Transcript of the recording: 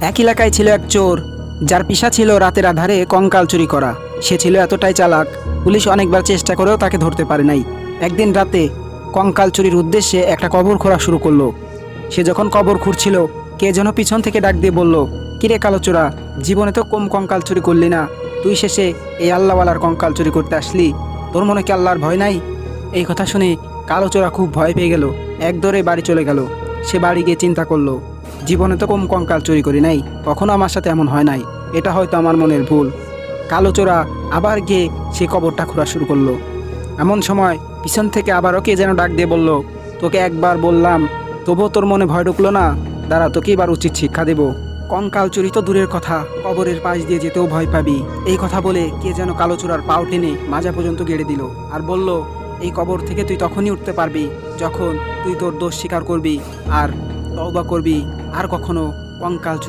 এক এলাকায় ছিল এক চোর, যার পিসা ছিল রাতের আধারে কঙ্কাল চুরি করা। সে ছিল এতটাই চালাক, পুলিশ অনেকবার চেষ্টা করেও তাকে ধরতে পারে নাই। একদিন রাতে কঙ্কাল চুরির উদ্দেশ্যে একটা কবর খোঁড়া শুরু করল। সে যখন কবর খুঁড়ছিল, কে যেন পিছন থেকে ডাক দিয়ে বলল, কিরে কালো চোরা, জীবনে তো কম কঙ্কাল চুরি করলি না। তুই শেষে এই আল্লাহওয়ালার কঙ্কাল চুরি করতে আসলি। তোর মনে কি আল্লাহর ভয় নাই? এই কথা শুনে কালো চোরা খুব ভয় পেয়ে গেল। এক দৌড়ে বাড়ি চলে গেল। সে বাড়ি গিয়ে চিন্তা করল জীবনে তো কম কঙ্কাল চুরি করি নাই, কখনো আমার সাথে এমন হয় নাই, এটা হয়তো আমার মনের ভুল। কালো চোরা আবার গিয়ে সে কবরটা খোঁড়া শুরু করল। এমন সময় পিছন থেকে আবারও কে যেন ডাক দিয়ে বলল, তোকে একবার বললাম, তবুও তোর মনে ভয় ঢুকলো না? দাঁড়া, তোকে এবার উচিত শিক্ষা দেব। কঙ্কাল চুরি তো দূরের কথা, কবরের পাশ দিয়ে যেতেও ভয় পাবি। এই কথা বলে কে যেন কালো চোরার পাও টেনে মাজা পর্যন্ত গেড়ে দিল আর বলল, এই কবর থেকে তুই তখনই উঠতে পারবি যখন তুই তোর দোষ স্বীকার করবি আর তওবা করবি আর কখনো কঙ্কাল